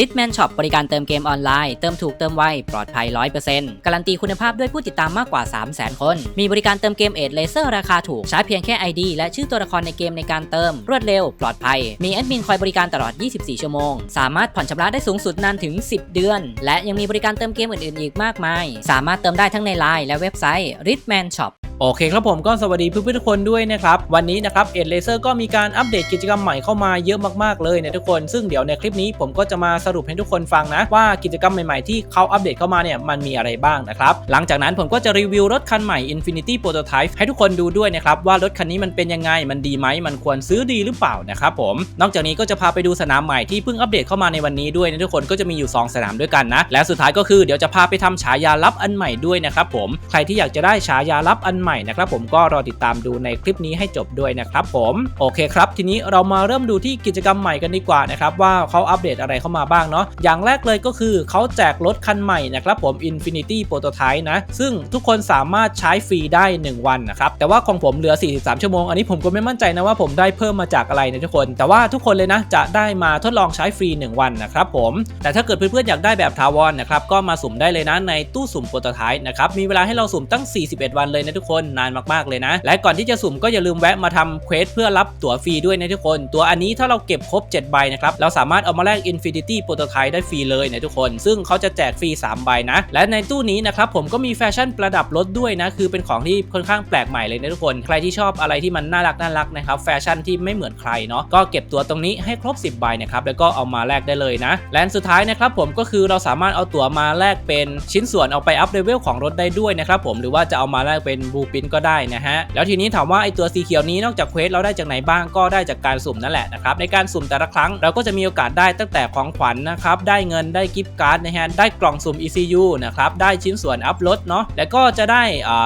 ริทแมนช็อปบริการเติมเกมออนไลน์ เติมถูกเติมไว ปลอดภัย 100%การันตีคุณภาพด้วยผู้ติดตามมากกว่า 300,000 คน มีบริการเติมเกมเอดเลเซอร์ราคาถูก ใช้เพียงแค่ ID และชื่อตัวละครในเกมในการเติม รวดเร็ว ปลอดภัย มีแอดมินคอยบริการตลอด 24 ชั่วโมง สามารถผ่อนชำระได้สูงสุดนานถึง 10 เดือน และยังมีบริการเติมเกมอื่นๆ อีกมากมาย สามารถเติมได้ทั้งในไลน์และเว็บไซต์ Ritman Shop โอเคครับผมก็สวัสดีเพื่อนๆทุกคนด้วยนะครับ วันนี้นะครับเอ็ดเลเซอร์ก็มีการอัปเดตกิจกรรมใหม่เข้ามาเยอะมากๆเลยนะทุกคน ซึ่งเดี๋ยวในคลิปนี้ผมก็จะมาสรุปให้ทุกคนฟังนะ ว่ากิจกรรมใหม่ๆ ที่เขาอัปเดตเข้ามาเนี่ยมันมีอะไรบ้างนะครับ หลังจากนั้นผมก็จะรีวิวรถคันใหม่ Infinity Prototype ให้ทุกคนดูด้วยนะครับ ว่ารถคันนี้มันเป็นยังไงมันดีไหมมันควรซื้อดีหรือเปล่านะครับผมนอกจากนี้ก็จะพาไปดูสนามใหม่ที่เพิ่งอัปเดตเข้ามาในวันนี้ด้วยนะทุกคนก็จะมีอยู่ 2 สนามด้วยกันนะ และสุดท้ายก็คือเดี๋ยวจะพาไปทำฉายาลับอันใหม่ด้วยนะครับผมใครที่อยากจะได้ฉายาลับอันใหม่นะครับผมก็รอติดตามดูในคลิปนี้ให้จบด้วยนะครับผมโอเคครับ ทีนี้เรามาเริ่มดูที่กิจกรรมใหม่กันดีกว่านะครับว่าเขาอัปเดตอะไรเข้ามาบ้างเนาะอย่างแรกเลยก็คือเขาแจกรถคันใหม่นะครับผม Infinity Prototype นะ ซึ่งทุกคนสามารถใช้ฟรีได้ 1 วันนะครับ แต่ว่าของผมเหลือ 43 ชั่วโมง อันนี้ผมก็ไม่มั่นใจนะว่าผมได้เพิ่มมาจากอะไรนะทุกคน แต่ว่าทุกคนเลยนะ จะได้มาทดลองใช้ฟรี 1 วันนะครับผม แต่ถ้าเกิดเพื่อนๆอยากได้แบบทาวรนะครับ ก็มาสุ่มได้เลยนะในตู้สุ่มโปรโตไทป์นะครับ มีเวลาให้เราสุ่มตั้ง 41 วันเลยนะทุกคน นานมากๆเลยนะ และก่อนที่จะสุ่มก็อย่าลืมแวะมาทำเควสเพื่อรับตั๋วฟรีด้วยนะทุกคน ตัวอันนี้ถ้าเราเก็บครบ 7 ใบนะครับ เราสามารถเอามาแลก Infinity Prototype ได้ฟรีเลยนะทุกคน ซึ่งเขาจะแจกฟรี3ใบนะ และในตู้นี้นะครับผมก็มีแฟชั่นประดับรถด้วยนะ คือเป็นของที่ค่อนข้างแปลกใหม่เลยนะทุกคน ใครที่ชอบอะไรที่มันน่ารักน่ารักนะครับแฟชั่นที่ไม่เหมือนใครเนาะก็เก็บตัวตรงนี้ให้ครบ 10ใบนะครับแล้วก็เอามาแลกได้เลยนะและสุดท้ายนะครับผมก็คือเราสามารถเอาตั๋วมาแลกเป็นชิ้นส่วนเอาไปอัพเลเวลของรถได้ด้วยนะครับผมหรือว่าจะเอามาแลกเป็นบูปินก็ได้นะฮะแล้วทีนี้ถามว่าไอตัวสีเขียวนี้นอกจากเควสเราได้จากไหนบ้างก็ได้จากการสุ่มนั่นแหละนะครับในการสุ่มแต่ละครั้งเราก็จะมีโอกาสได้ตั้งแต่ของขวัญนะครับ ได้เงินได้กิฟต์การ์ดนะฮะได้กล่องสุ่ม ECU นะครับ ได้ชิ้นส่วนอัพรถเนาะ แล้วก็จะได้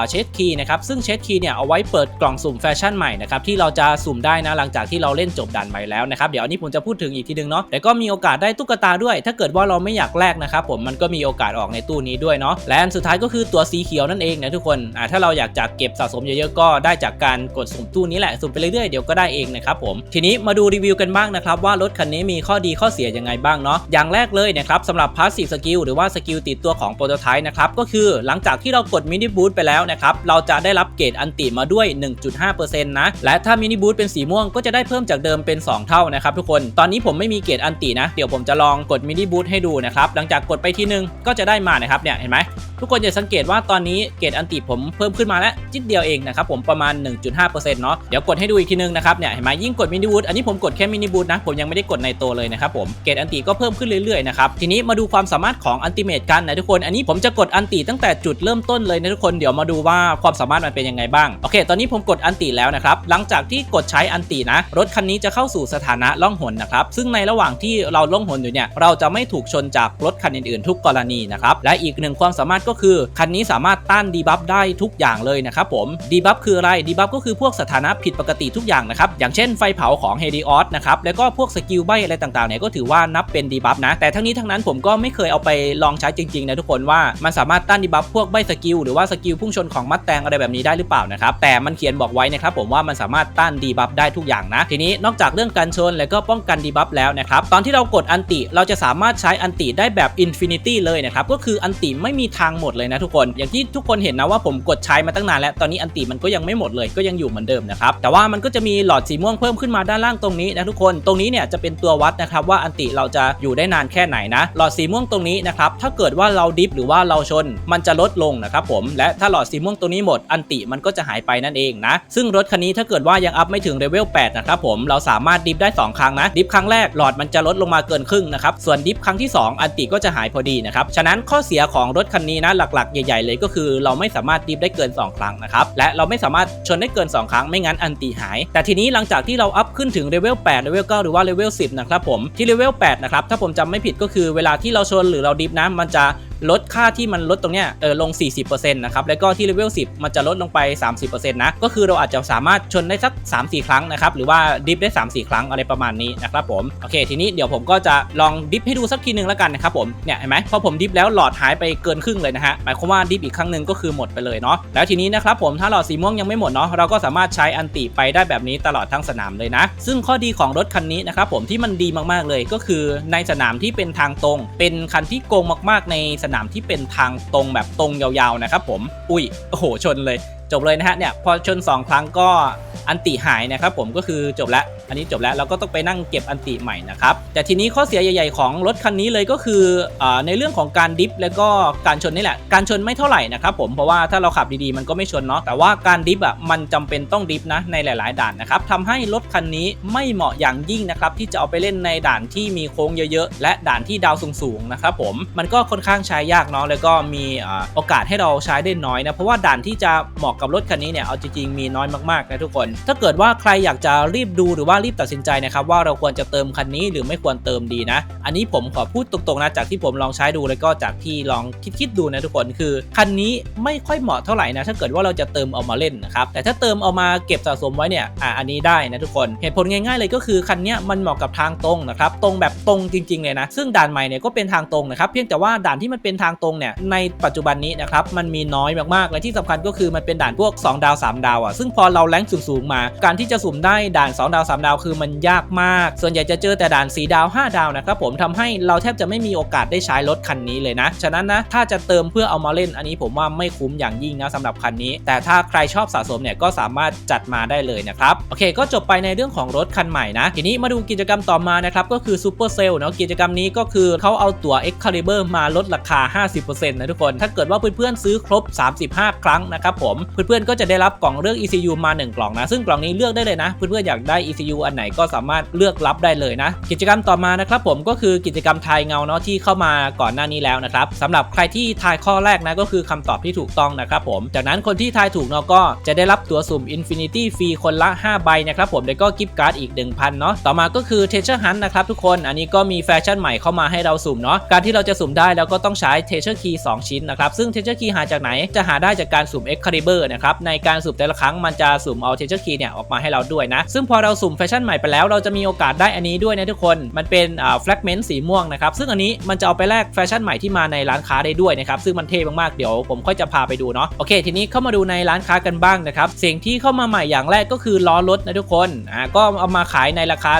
เชดคีย์นะครับ ซึ่งเชดคีย์เนี่ยเอาไว้เปิดกล่องสุ่มแฟชั่นใหม่นะครับที่เราจะสุ่มได้นะหลังจากที่เราเล่นจบด่านใหม่แล้วนะครับ เดี๋ยวอันนี้ผมจะพูดถึงอีกทีนึงเนาะแต่ก็มีโอกาสได้ตุ๊กตาด้วย ถ้าเกิดว่าเราไม่อยากแลกนะครับผมมันก็มีโอกาสออกในตู้นี้ด้วยเนาะ และอันสุดท้ายก็คือตัวสีเขียวนั่นเองนะทุกคนอ่าถ้าเราอยากจะเก็บสะสมเยอะๆก็ได้จากการกดสุ่มตู้นี้แหละสุ่มไปเรื่อยๆเดี๋ยวก็ได้เองนะครับผมทีนี้มาดูรีวิวกันบ้างนะครับว่ารถคันนี้มีข้อดีข้อเสียยังไงบ้างเนาะอย่างแรกเลยนะครับสำหรับพาสซีฟสกิลหรือว่าสกิลติดตัวของโปรโตไทป์นะครับก็คือหลังจากที่เรากดมินิบูทไปแล้วนะครับเราจะได้รับเกรดอันติมาด้วย 1.5%นะและถ้ามินิบูทเป็นสีม่วงก็จะได้เพิ่มจากเดิมเป็น 2 เท่านะครับทุกคนตอนนี้ผมไม่มีเกรดอันตินะเดี๋ยวผมจะลองกดมินิบูทให้ดูนะครับหลังจากกดไปทีนึงก็จะได้มานะครับเนี่ยเห็นไหม ทุกคนจะสังเกตว่าตอนนี้เกรดอันติผมเพิ่มขึ้นมาแล้วจิดเดียวเองนะครับผมประมาณ 1.5%เนาะเดี๋ยวกดให้ดูอีกทีนึงนะครับเนี่ยเห็นไหมยิ่งกดมินิบูทอันนี้ผมกดแค่มินิบูทนะผมยังไม่ได้กดในโตเลยนะครับผมเกรดอันติก็เพิ่มขึ้นเรื่อยๆนะครับทีนี้มาดูความสามารถของอันติเมตกันนะทุกคนอันนี้ผมจะกดอันติตั้งแต่จุดเริ่มต้นเลยนะทุกคนเดี๋ยวมาดูว่าความสามารถมันเป็นยังไงบ้างโอเค ตอนนี้ผมกดอันติแล้วนะครับหลังจากที่กดใช้อันตินะ รถคันนี้จะเข้าสู่สถานะล่องหนนะครับซึ่งในระหว่างที่เราล่องหนอยู่เนี่ยเราจะไม่ถูกชนจากรถคันอื่นๆ ทุกกรณีนะครับและอีกหนึ่งความสามารถก็คือคันนี้สามารถต้านดีบัฟได้ทุกอย่างเลยนะครับผมดีบัฟคืออะไรดีบัฟก็คือพวกสถานะผิดปกติทุกอย่างนะครับอย่างเช่นไฟเผาของเฮดิออสนะครับแล้วก็พวกสกิลใบอะไรต่างๆเนี่ยก็ถือว่านับเป็นดีบัฟนะแต่ทั้งนี้ทั้งนั้นผมก็ไม่เคยเอาไปลองใช้จริงๆนะทุกคนว่ามันสามารถต้านดีบัฟพวกใบสกิลหรือว่าสกิลพุ่งชนของมัดแตงอะไรแบบนี้ได้หรือเปล่านะครับแต่มันเขียนบอกไว้นะครับผมว่ามันสามารถต้านดีบัฟได้ทุกอย่างนะทีนี้นอกจากเรื่องการชนแล้วก็ป้องกันดีบัฟแล้วนะครับตอนที่เรากดอันติเราจะสามารถใช้อันติได้แบบอินฟินิตี้เลยนะครับก็คืออันติไม่มีทางหมดเลยนะทุกคน อย่างที่ทุกคนเห็นนะว่าผมกดใช้มาตั้งนานแล้ว ตอนนี้อันติมันก็ยังไม่หมดเลย ก็ยังอยู่เหมือนเดิมนะครับ แต่ว่ามันก็จะมีหลอดสีม่วงเพิ่มขึ้นมาด้านล่างตรงนี้นะทุกคน ตรงนี้เนี่ยจะเป็นตัววัดนะครับว่าอันติเราจะอยู่ได้นานแค่ไหนนะ หลอดสีม่วงตรงนี้นะครับถ้าเกิดว่าเราดิฟหรือว่าเราชนมันจะลดลงนะครับผม และถ้าหลอดสีม่วงตรงนี้หมด อันติมันก็จะหายไปนั่นเองนะ ซึ่งรถคันนี้ถ้าเกิดว่ายังอัพไม่ถึงเลเวล8นะครับผม เราสามารถดิฟได้ 2 ครั้งนะ ดิฟครั้งแรกหลอดมันจะลดลงมาเกินครึ่งนะครับ ส่วนดิฟครั้งที่ 2 อันติก็จะหายพอดีนะครับ ฉะนั้นข้อเสียของรถคันนี้นะหลักๆ ใหญ่ๆเลยก็คือ เราไม่สามารถดิฟได้เกิน 2 ครั้งนะครับ และเราไม่สามารถชนได้เกิน 2 ครั้ง ไม่งั้นอันตีหาย แต่ทีนี้หลังจากที่เราอัพขึ้นถึงเลเวล8เลเวล9หรือว่าเลเวล10นะครับผมที่เลเวล8นะครับถ้าผมจำไม่ผิดก็คือเวลาที่เราชนหรือเราดิฟนะมันจะ ลดค่าที่มันลดตรงเนี้ยเออลง 40%นะครับแล้วก็ที่เลเวล10 มันจะลดลงไป 30%นะก็คือเราอาจจะสามารถชนได้สัก 3-4 ครั้งนะครับหรือว่าดิฟได้ 3-4 ครั้งอะไรประมาณนี้นะครับผมโอเค ทีนี้เดี๋ยวผมก็จะลองดิฟให้ดูสักทีหนึ่งแล้วกันนะครับผมเนี่ยเห็นไหมพอผมดิฟแล้วหลอดหายไปเกินครึ่งเลยนะฮะหมายความว่าดิฟอีกครั้งหนึ่งก็คือหมดไปเลยเนาะแล้วทีนี้นะครับผมถ้าหลอดสีม่วงยังไม่หมดเนาะเราก็สามารถใช้อันติไปได้แบบนี้ตลอดทั้งสนามเลยนะ ซึ่งข้อดีของรถคันนี้นะครับผมที่มันดีมากๆเลยก็คือในสนามที่เป็นทางตรง เป็นคันที่โกงมากๆในสนามที่เป็นทางตรงแบบตรงยาวๆนะครับผม อุ้ย โอ้โห ชนเลย จบเลยนะฮะเนี่ยพอชน 2 ครั้งก็อันติหายนะครับผมก็คือจบแล้ว อันนี้จบแล้วเราก็ต้องไปนั่งเก็บอันติใหม่นะครับแต่ทีนี้ข้อเสียใหญ่ ๆ ของรถคันนี้เลยก็คืออในเรื่องของการดิฟแล้วก็การชนนี่แหละ การชนไม่เท่าไหร่นะครับผมเพราะว่าถ้าเราขับดีๆมันก็ไม่ชนเนาะแต่ว่าการดิฟอะมันจำเป็นต้องดิฟนะในหลาย ๆ ด่านนะครับทำให้รถคันนี้ไม่เหมาะอย่างยิ่งนะครับที่จะเอาไปเล่นในด่านที่มีโค้งเยอะๆ และด่านที่ดาวสูงๆนะครับผมมันก็ค่อนข้างใช้ยากเนาะแล้วก็มีโอกาสให้เราใช้ได้น้อยนะเพราะว่าด่านที่จะเหมาะกับรถคันนี้เนี่ยเอาจริงๆมีน้อยมากๆนะทุกคน ถ้าเกิดว่าใครอยากจะรีบดูหรือว่ารีบตัดสินใจนะครับว่าเราควรจะเติมคันนี้หรือไม่ควรเติมดีนะ อันนี้ผมขอพูดตรงๆนะจากที่ผมลองใช้ดูแล้วก็จากที่ลองคิดๆดูนะทุกคนคือคันนี้ไม่ค่อยเหมาะเท่าไหร่นะถ้าเกิดว่าเราจะเติมเอามาเล่นนะครับแต่ถ้าเติมเอามาเก็บสะสมไว้เนี่ยอะอันนี้ได้นะทุกคนเหตุผลง่ายๆเลยก็คือคันนี้มันเหมาะกับทางตรงนะครับตรงแบบตรงจริงๆเลยนะซึ่งด่านใหม่เนี่ยก็เป็นทางตรงนะครับเพียงแต่ว่าด่านที่มันเป็นทางตรงเนี่ยในปัจจุบันนี้นะครับมันมีน้อยมากๆและที่สำคัญก็คือมันเป็นด่านพวก 2 ดาว 3 ดาวอะซึ่งพอเราแรงสูงๆมา การที่จะสุ่มได้ด่าน 2 ดาว 3 ดาวคือมันยากมาก ส่วนใหญ่จะเจอแต่ด่าน 4 ดาว 5 ดาวนะครับผมทำให้เราแทบจะไม่มีโอกาสได้ใช้รถคันนี้เลยนะ ฉะนั้นนะถ้าจะเติมเพื่อเอามาเล่นอันนี้ผมว่าไม่คุ้มอย่างยิ่งนะสำหรับคันนี้ แต่ถ้าใครชอบสะสมเนี่ยก็สามารถจัดมาได้เลยนะครับโอเค ก็จบไปในเรื่องของรถคันใหม่นะ ทีนี้มาดูกิจกรรมต่อมานะครับก็คือ Super Sale เนาะกิจกรรมนี้ก็คือเขาเอาตั๋ว Excalibur มาลดราคา 50%นะทุกคน ถ้าเกิดว่าเพื่อนๆซื้อครบ 35 ครั้งนะครับผมเเพื่อนๆก็จะได้รับกล่องเลือก ECU มา 1 กล่องนะ ซึ่งกล่องนี้เลือกได้เลยนะ เพื่อนๆอยากได้ ECU อันไหนก็สามารถเลือกรับได้เลยนะ กิจกรรมต่อมานะครับผมก็คือกิจกรรมทายเงาเนาะที่เข้ามาก่อนหน้านี้แล้วนะครับสำหรับใครที่ทายข้อแรกนะก็คือคำตอบที่ถูกต้องนะครับผม จากนั้นคนที่ทายถูกเนาะก็จะได้รับตั๋วสุ่ม Infinity ฟรีคนละ 5 ใบนะครับผมแล้วก็กิฟต์การ์ดอีก 1,000เนาะต่อมาก็คือ Treasure Hunt นะครับทุกคนอันนี้ก็มีแฟชั่นใหม่เข้ามาให้เราสุ่มเนาะการที่เราจะสุ่มได้แล้วก็ต้องใช้ Treasure Key 2ชิ้นนะครับซึ่ง Treasure Key หาจากไหนจะหาได้จากการสุ่ม Excalibur นะครับในการสุ่มแต่ละครั้งมันจะสุ่มเอา Treasure Key เนี่ยออกมาให้เราด้วยนะ ซึ่งพอเราสุ่มแฟชั่นใหม่ไปแล้วเราจะมีโอกาสได้อันนี้ด้วยนะทุกคนมันเป็นอ่า fragment สีม่วงนะครับซึ่งอันนี้มันจะเอาไปแลกแฟชั่นใหม่ที่มาในร้านค้าได้ด้วยนะครับซึ่งมันเท่มากๆเดี๋ยวผมค่อยจะพาไปดูเนาะโอเคทีนี้เข้ามาดูในร้านค้ากันบ้างนะครับสิ่งที่เข้ามาใหม่อย่างแรกก็คือล้อรถนะทุกคนอ่าก็เอามาขายในราคา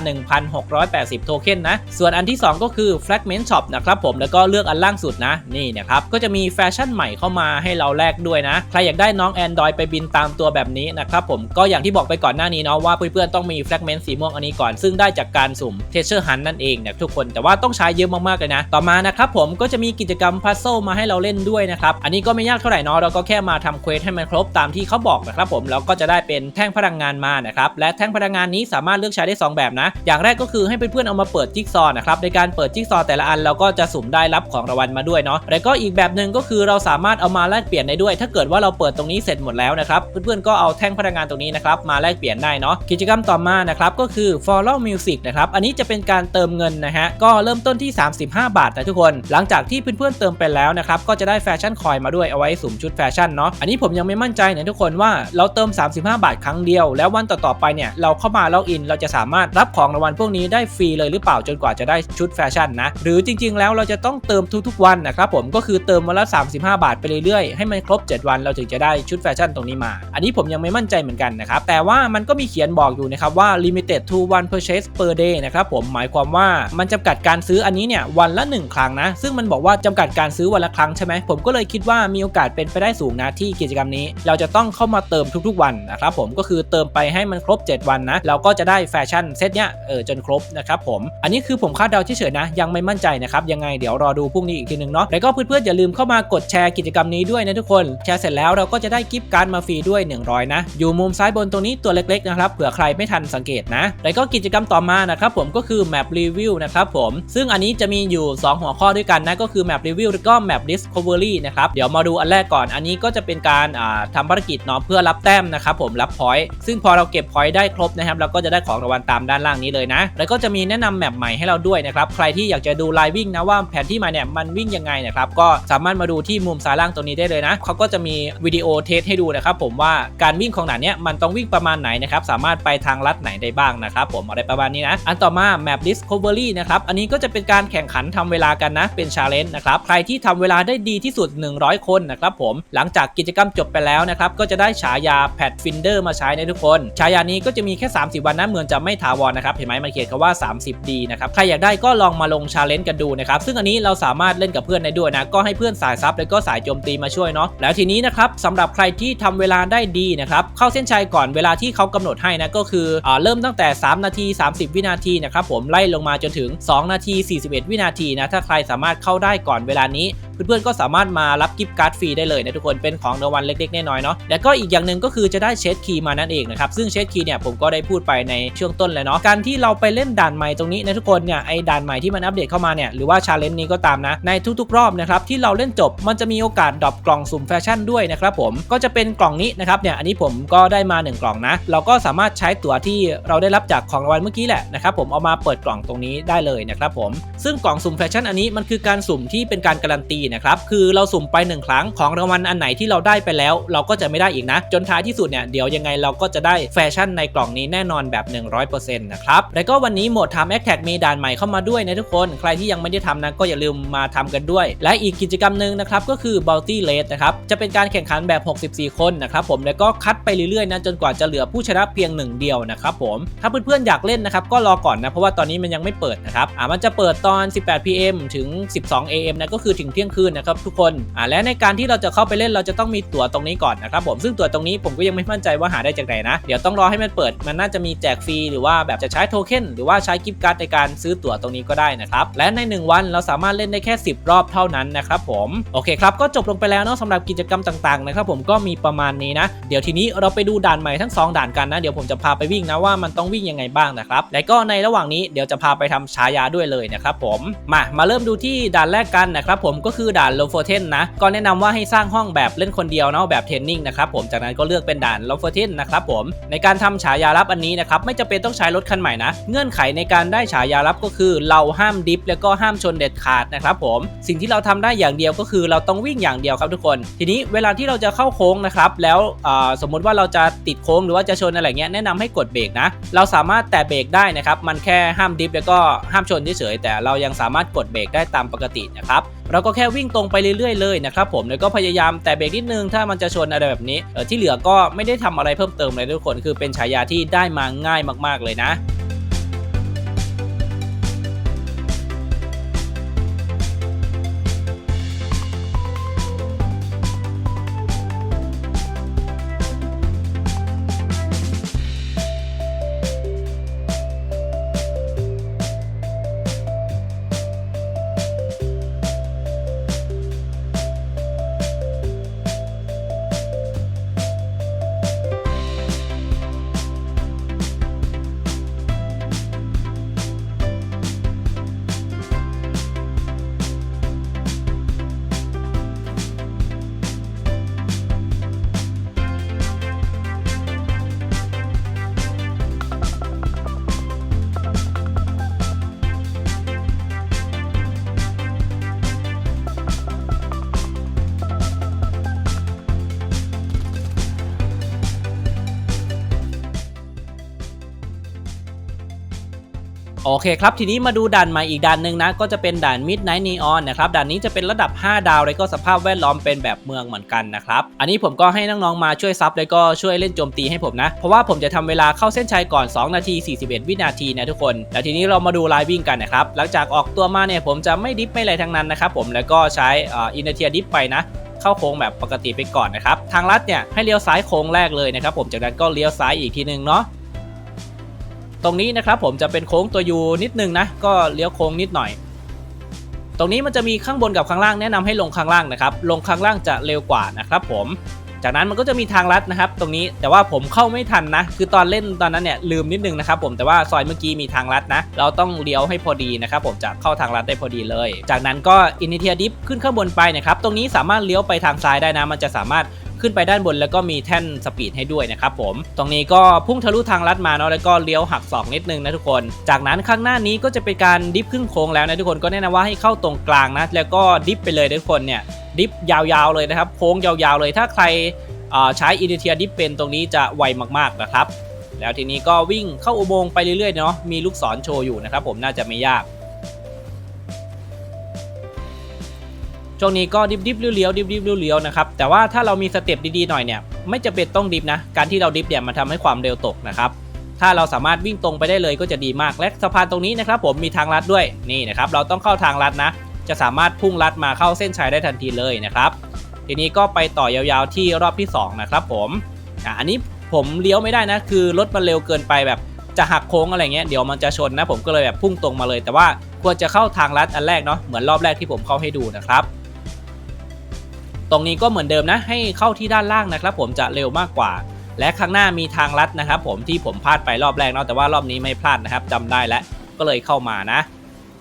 1,680 โทเค็นนะส่วนอันที่ 2 ก็คือ fragment shop นะครับผมแล้วก็เลือกอันล่างสุดนะนี่นะครับก็จะมีแฟชั่นใหม่เข้ามาให้เราแลกด้วยนะ ใครอยากได้น้อง Android ไปบินตามตัวแบบนี้นะครับผมก็อย่างที่บอกไปก่อนหน้านี้เนาะว่าเพื่อนๆต้องมี fragment สีม่วงอันนี้ก่อนซึ่งได้จากการสุ่ม treasure hunt นั่นเองนะทุกคนแต่ว่าต้องใช้เยอะมากๆเลยนะ ต่อมานะครับผมก็จะมีกิจกรรม puzzle มาให้เราเล่นด้วยนะครับอันนี้ก็ไม่ยากเท่าไหร่เนาะเราก็แค่มาทำเควสให้มันครบตามที่เขาบอกนะครับผมแล้วก็จะได้เป็นแท่งพลังงานมานะครับและแท่งพลังงานนี้สามารถเลือกใช้ได้ 2 แบบนะ อย่างแรกก็คือให้เพื่อนๆเอามาเปิดจิ๊กซอว์นะครับในการเปิดจิ๊กซอว์แต่ละอันเราก็จะสุ่มได้รับของรางวัลมาด้วยเนาะแล้วก็อีกแบบหนึ่งก็คือเราสามารถเอามาแลกเปลี่ยนได้ด้วย ถ้าเกิดว่าเราเปิดตรงนี้เสร็จหมดแล้วนะครับ เพื่อนๆก็เอาแท่งพลังงานตรงนี้นะครับมาแลกเปลี่ยนได้เนาะกิจกรรมต่อมานะครับก็คือ follow music นะครับอันนี้จะเป็นการเติมเงินนะฮะก็เริ่มต้นที่ 35 บาทนะทุกคน หลังจากที่เพื่อนๆเติมไปแล้วนะครับก็จะได้แฟชั่นคอยมาด้วยเอาไว้สุ่มชุดแฟชั่นเนาะอันนี้ผมยังไม่มั่นใจนะทุกคนว่าเราเติม 35 บาทครั้งเดียว แล้ววันต่อๆไปเนี่ยเราเข้ามาล็อกอินเราจะสามารถรับของรางวัลพวกนี้ได้ฟรีเลยหรือเปล่าจนกว่าจะได้ชุดแฟชั่นนะหรือจริง ๆ แล้วเราจะต้องเติมทุกๆวันนะครับผมก็คือเติมวันละ 35 บาทไปเรื่อยๆให้มันครบ 7 วันเราถึงจะได้ชุดแฟชั่นตรงนี้มา อันนี้ผมยังไม่มั่นใจเหมือนกันนะครับ แต่ว่ามันก็มีเขียนบอกอยู่นะครับว่า limited to one purchase per day นะครับผมหมายความว่ามันจำกัดการซื้ออันนี้เนี่ยวันละ 1 ครั้งนะ ซึ่งมันบอกว่าจำกัดการซื้อวันละครั้งใช่ไหมผมก็เลยคิดว่ามีโอกาสเป็นไปได้สูงนะที่กิจกรรมนี้ เราจะต้องเข้ามาเติมทุกๆวันนะครับผมก็คือเติมไปให้มันครบ 7 วันนะเราก็จะได้แฟชั่นเซตเนี้ยเออจนครบนะครับผมอันนี้คือผมคาดเดาเฉยๆนะ ยังไม่มั่นใจนะครับยังไงเดี๋ยวรอดูพรุ่งนี้อีกทีหนึงเนาะแล้วก็เพื่อนๆอย่าลืมเข้ามากดแชร์กิจกรรมนี้ด้วยนะทุกคนแชร์เสร็จแล้วเราก็จะได้กิฟฟต์การ์ดมาฟรีด้วย 100 นะ อยู่มุมซ้ายบนตรงนี้ตัวเล็กๆนะครับเผื่อใครไม่ทันสังเกตนะ แล้วก็กิจกรรมต่อมานะครับผมก็คือ Map Review นะครับผมซึ่งอันนี้จะมีอยู่ 2 หัวข้อด้วยกันนะก็คือ Map Review แล้วก็ Map Discovery นะครับเดี๋ยวมาดูอันแรกก่อนอันนี้ก็จะเป็นการอ่าทำภารกิจเนาะเพื่อรับแต้มนะครับผมรับพอยต์ซึ่งพอเราเก็บพอยต์ได้ครบนะครับเราก็จะได้ของรางวัลตามด้านล่างนี้เลยนะ แล้วก็จะมีแนะนำแมปใหม่ให้เราด้วยนะครับใครที่อยากจะดูลน์วิ่งนะว่าแผนที่มาเนี่ยมันวิ่งยังไงนะครับก็สามารถมาดูที่มุมซ้ายล่างตรงนี้ได้เลยนะเขาก็จะมีวิดีโอเทสให้ดูนะครับผมว่าการวิ่งของด่านเนี้ยมันต้องวิ่งประมาณไหนนะครับสามารถไปทางลัดไหนได้บ้างนะครับผมอะไรประมาณนี้นะอันต่อมา Map Discovery นะครับอันนี้ก็จะเป็นการแข่งขันทำเวลากันนะเป็น Challenge นะครับใครที่ทำเวลาได้ดีที่สุด 100 คนนะครับผมหลังจากกิจกรรมจบไปแล้วนะครับก็จะได้ฉายา Pad Finder มาใช้ในทุกคนฉายานี้ก็จะมีแค่ 30 วันนะเหมือนจะไม่ถาวรนะครับเห็นไหมมันเขียนคำว่า 30ดีนะครับใครอยากได้ก็ลองมาลง Challenge กันดูนะครับซึ่งอันนี้เราสามารถเล่นกับเพื่อนได้ด้วยนะก็ให้เพื่อนสายซับแล้วก็สายโจมตีมาช่วยเนาะแล้วทีนี้นะครับสำหรับใครที่ทำเวลาได้ดีนะครับเข้าเส้นชัยก่อนเวลาที่เขากำหนดให้นะก็คืออเริ่มตั้งแต่ 3 นาที 30 วินาทีนะครับผมไล่ลงมาจนถึง 2 นาที 41 วินาทีนะถ้าใครสามารถเข้าได้ก่อนเวลานี้เพื่อนๆก็สามารถมารับกิฟต์การ์ดฟรีได้เลยนะทุกคนเป็นของรางวัลเล็กๆน้อยๆเนาะแล้วก็อีกอย่างหนึ่งก็คือจะได้เชดคีย์มานั่นเองนะครับซึ่งเชดคีย์เนี่ยผมก็ได้พูดไปในช่วงต้นเลยเนาะการที่เราไปเล่นด่านใหม่ตรงนี้นะทุกคนเนี่ยไอ้ด่านใหม่ที่มันอัปเดตเข้ามาเนี่ยหรือว่าชาเลนจ์นี้ก็ตามนะในทุกๆ รอบนะครับที่เราเล่นจบมันจะมีโอกาสดรอปกล่องสุ่มแฟชั่นด้วยนะครับผมก็จะเป็นกล่องนี้นะครับเนี่ยอันนี้ผมก็ได้มา 1 กล่องนะ เราก็สามารถใช้ตั๋วที่เราได้รับจากของรางวัลเมื่อกี้แหละนะครับผมเอามาเปิดกล่องตรงนี้ได้เลยนะครับผมซึ่งกล่องสุ่มแฟชั่นอันนี้มันคือการสุ่มที่เป็นการการันตีนะครับคือเราสุ่มไปหนึ่งครั้งของรางวัลอันไหนที่เราได้ไปแล้ว เราก็จะไม่ได้อีกนะ จนท้ายที่สุดเนี่ยเดี๋ยวยังไงเราก็จะได้แฟชั่นในกล่องนี้แน่นอนแบบ 100%นะครับแล้วก็วันนี้โหมด Time Attack มีด่านใหม่เข้ามาด้วยนะทุกคน ใครที่ยังไม่ได้ทำนะก็อย่าลืมมาทำกันด้วย และอีกกิจกรรมหนึ่งนะครับก็คือ Bounty Race นะครับจะเป็นการแข่งขันแบบ 64 คนนะครับผมแล้วก็คัดไปเรื่อยๆนะจนกว่าจะเหลือผู้ชนะเพียงหนึ่งเดียวนะครับผมถ้าเพื่อนๆอยากเล่นนะครับก็รอก่อนนะเพราะว่าตอนนี้มันยังไม่เปิดนะครับอ่ามันจะเปิดตอน 18 PM ถึง 12 AM นะก็คือถึงเที่ยงคืนนะครับทุกคนอ่าและในการที่เราจะเข้าไปเล่นเราจะต้องมีตั๋วตรงนี้ก่อนนะครับผมซึ่งตั๋วตรงนี้ผมก็ยังไม่มั่นใจว่าหาได้จากไหนนะ เดี๋ยวต้องรอให้มันเปิดมันน่าจะมีแจกฟรีหรือว่าแบบจะใช้โทเค็นหรือว่าใช้กิฟต์การ์ดในการซื้อตั๋วตรงนี้ก็ได้นะครับและใน 1 วันเราสามารถเล่นได้แค่ 10 รอบเท่านั้นนะครับผมโอเคครับก็จบลงไปแล้วเนาะสำหรับกิจกรรมต่างๆนะครับผมก็มีประมาณนี้นะ เดี๋ยวทีนี้เราไปดูด่านใหม่ทั้ง 2 ด่านกันนะเดี๋ยวผมจะพาไปวิ่งนะว่ามันต้องวิ่งยังไงบ้างนะครับและก็ในระหว่างนี้เดี๋ยวจะพาไปทำฉายาด้วยเลยนะครับผมมามาเริ่มดูที่ด่านแรกกันนะครับผมก็คืือด่านโลโฟเทนนะก็แนะนำว่าให้สร้างห้องแบบเล่นคนเดียวเนาะแบบเทรนนิ่งนะครับผมจากนั้นก็เลือกเป็นด่านโลโฟเทนนะครับผมในการทำฉายาลับอันนี้นะครับไม่จำเป็นต้องใช้รถคันใหม่นะ เงื่อนไขในการได้ฉายาลับก็คือเราห้ามดิฟแล้วก็ห้ามชนเด็ดขาดนะครับผมสิ่งที่เราทำได้อย่างเดียวก็คือเราต้องวิ่งอย่างเดียวครับทุกคน ทีนี้เวลาที่เราจะเข้าโค้งนะครับแล้วสมมุติว่าเราจะติดโค้งหรือว่าจะชนอะไรเงี้ยแนะนำให้กดเบรกนะ เราสามารถแตะเบรกได้นะครับมันแค่ห้ามดิฟแล้วก็ห้ามชนเฉยๆแต่เรายังสามารถกดเบรกได้ตามปกตินะครับเราก็แค่วิ่งตรงไปเรื่อยๆเลยนะครับผมแล้วก็พยายามแต่เบรกนิดนึงถ้ามันจะชนอะไรแบบนี้ที่เหลือก็ไม่ได้ทำอะไรเพิ่มเติมเลยทุกคนคือเป็นฉายาที่ได้มาง่ายมากๆเลยนะ โอเคครับทีนี้มาดูด่านใหม่อีกด่านหนึ่งนะ ก็จะเป็นด่าน Midnight Neon นะครับด่านนี้จะเป็นระดับ 5 ดาวแล้วก็สภาพแวดล้อมเป็นแบบเมืองเหมือนกันนะครับอันนี้ผมก็ให้น้องๆมาช่วยซับแล้วก็ช่วยเล่นโจมตีให้ผมนะ เพราะว่าผมจะทำเวลาเข้าเส้นชัยก่อน 2 นาที 41 วินาทีนะทุกคนแล้วทีนี้เรามาดูไลน์วิ่งกันนะครับหลังจากออกตัวมาเนี่ยผมจะไม่ดิฟไม่อะไรทั้งนั้นนะครับผมแล้วก็ใช้อินเตอร์เทียดิฟไปนะเข้าโค้งแบบปกติไปก่อนนะครับทางลัดเนี่ยให้เลี้ยวซ้ายโค้งแรกเลยนะครับผมจากนั้นก็เลี้ยวซ้ายอีกทีนึงเนาะ ตรงนี้นะครับผมจะเป็นโค้งตัวยูนิดนึงนะ ก็เลี้ยวโค้งนิดหน่อย ตรงนี้มันจะมีข้างบนกับข้างล่างแนะนำให้ลงข้างล่างนะครับ ลงข้างล่างจะเร็วกว่านะครับผม จากนั้นมันก็จะมีทางลัดนะครับ ตรงนี้แต่ว่าผมเข้าไม่ทันนะ คือตอนเล่นตอนนั้นเนี่ยลืมนิดนึงนะครับผมแต่ว่าซอยเมื่อกี้มีทางลัดนะ เราต้องเลี้ยวให้พอดีนะครับผมจะเข้าทางลัดได้พอดีเลย จากนั้นก็อินิเทียดิฟขึ้นข้างบนไปนะครับ ตรงนี้สามารถเลี้ยวไปทางซ้ายได้นะ มันจะสามารถ ขึ้นไปด้านบนแล้วก็มีแท่นสปีดให้ด้วยนะครับผม ตรงนี้ก็พุ่งทะลุทางลัดมาเนาะแล้วก็เลี้ยวหักศอกนิดนึงนะทุกคน จากนั้นข้างหน้านี้ก็จะเป็นการดิฟขึ้นโค้งแล้วนะทุกคนก็แนะนำว่าให้เข้าตรงกลางนะแล้วก็ดิฟไปเลยทุกคนเนี่ยดิฟยาวๆเลยนะครับโค้งยาวๆเลย ถ้าใครใช้อินเทียดิฟเป็นตรงนี้จะไวมากๆนะครับแล้วทีนี้ก็วิ่งเข้าอุโมงค์ไปเรื่อยๆเนาะมีลูกศรโชว์อยู่นะครับผมน่าจะไม่ยาก ช่วงนี้ก็ดิฟดิฟเลี้ยวๆดิฟดิฟเลี้ยวๆนะครับแต่ว่าถ้าเรามีสเต็ปดีๆหน่อยเนี่ยไม่จำเป็นต้องดิฟนะการที่เราดิฟเนี่ยมันทำให้ความเร็วตกนะครับถ้าเราสามารถวิ่งตรงไปได้เลยก็จะดีมากและสะพานตรงนี้นะครับผมมีทางลัดด้วยนี่นะครับเราต้องเข้าทางลัดนะ จะสามารถพุ่งลัดมาเข้าเส้นชัยได้ทันทีเลยนะครับทีนี้ก็ไปต่อยาวๆที่รอบที่ 2 นะครับผมอันนี้ผมเลี้ยวไม่ได้นะ คือรถมันเร็วเกินไปแบบจะหักโค้งอะไรเงี้ยเดี๋ยวมันจะชนนะผมก็เลยแบบพุ่งตรงมาเลย แต่ว่าควรจะเข้าทางลัดอันแรกเนาะเหมือนรอบแรกที่ผมเข้าให้ดูนะครับ ตรงนี้ก็เหมือนเดิมนะ ให้เข้าที่ด้านล่างนะครับผมจะเร็วมากกว่า และข้างหน้ามีทางลัดนะครับผมที่ผมพลาดไปรอบแรกเนาะแต่ว่ารอบนี้ไม่พลาดนะครับจำได้แล้วก็เลยเข้ามานะ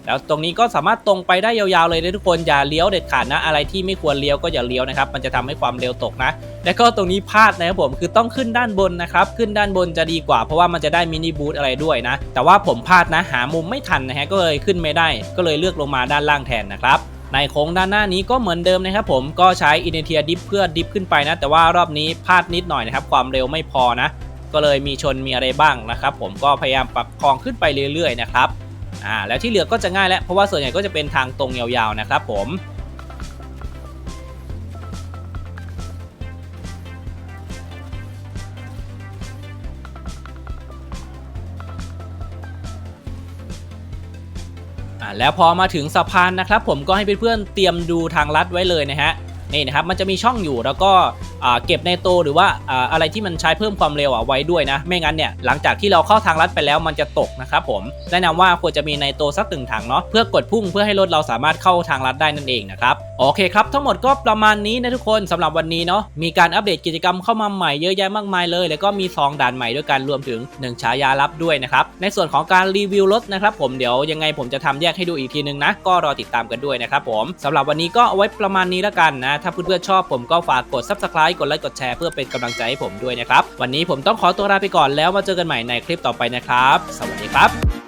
แล้วตรงนี้ก็สามารถตรงไปได้ยาวๆเลยนะทุกคนอย่าเลี้ยวเด็ดขาดนะ อะไรที่ไม่ควรเลี้ยวก็อย่าเลี้ยวนะครับมันจะทำให้ความเร็วตกนะ แล้วก็ตรงนี้พลาดนะครับผมคือต้องขึ้นด้านบนนะครับขึ้นด้านบนจะดีกว่าเพราะว่ามันจะได้มินิบูทอะไรด้วยนะแต่ว่าผมพลาดนะหามุมไม่ทันนะฮะก็เลยขึ้นไม่ได้ ก็เลยเลือกลงมาด้านล่างแทนนะครับ ในโค้งด้านหน้านี้ก็เหมือนเดิมนะครับผมก็ใช้อินเทียดิฟเพื่อดิฟขึ้นไปนะ แต่ว่ารอบนี้พลาดนิดหน่อยนะครับ ความเร็วไม่พอนะ ก็เลยมีชนมีอะไรบ้างนะครับ ผมก็พยายามประคองขึ้นไปเรื่อยๆนะครับอ่าแล้วที่เหลือก็จะง่ายแล้วเพราะว่าส่วนใหญ่ก็จะเป็นทางตรงยาวๆนะครับผม แล้วพอมาถึงสะพานนะครับผมก็ให้เพื่อนๆเตรียมดูทางลัดไว้เลยนะฮะนี่นะครับมันจะมีช่องอยู่แล้วก็เก็บในโตหรือว่าอ่าอะไรที่มันใช้เพิ่มความเร็วอะไว้ด้วยนะ ไม่งั้นเนี่ยหลังจากที่เราเข้าทางลัดไปแล้วมันจะตกนะครับผมแนะนำว่าควรจะมีในโตสักหนึ่งถังเนาะเพื่อกดพุ่งเพื่อให้รถเราสามารถเข้าทางลัดได้นั่นเองนะครับ โอเคครับ ทั้งหมดก็ประมาณนี้นะทุกคนสำหรับวันนี้เนาะมีการอัปเดตกิจกรรมเข้ามาใหม่เยอะแยะมากมายเลย แล้วก็มีซองด่านใหม่ด้วยกันรวมถึงหนึ่งฉายาลับด้วยนะครับ ในส่วนของการรีวิวรถนะครับผมเดี๋ยวยังไงผมจะทำแยกให้ดูอีกทีนึงนะ ก็รอติดตามกันด้วยนะครับผมสำหรับวันนี้ก็เอาไว้ประมาณนี้แล้วกันนะ ถ้าเพื่อนๆชอบผมก็ฝากกด subscribe กดไลค์กดแชร์เพื่อเป็นกำลังใจให้ผมด้วยนะครับวันนี้ผมต้องขอตัวลาไปก่อนแล้วมาเจอกันใหม่ในคลิปต่อไปนะครับ สวัสดีครับ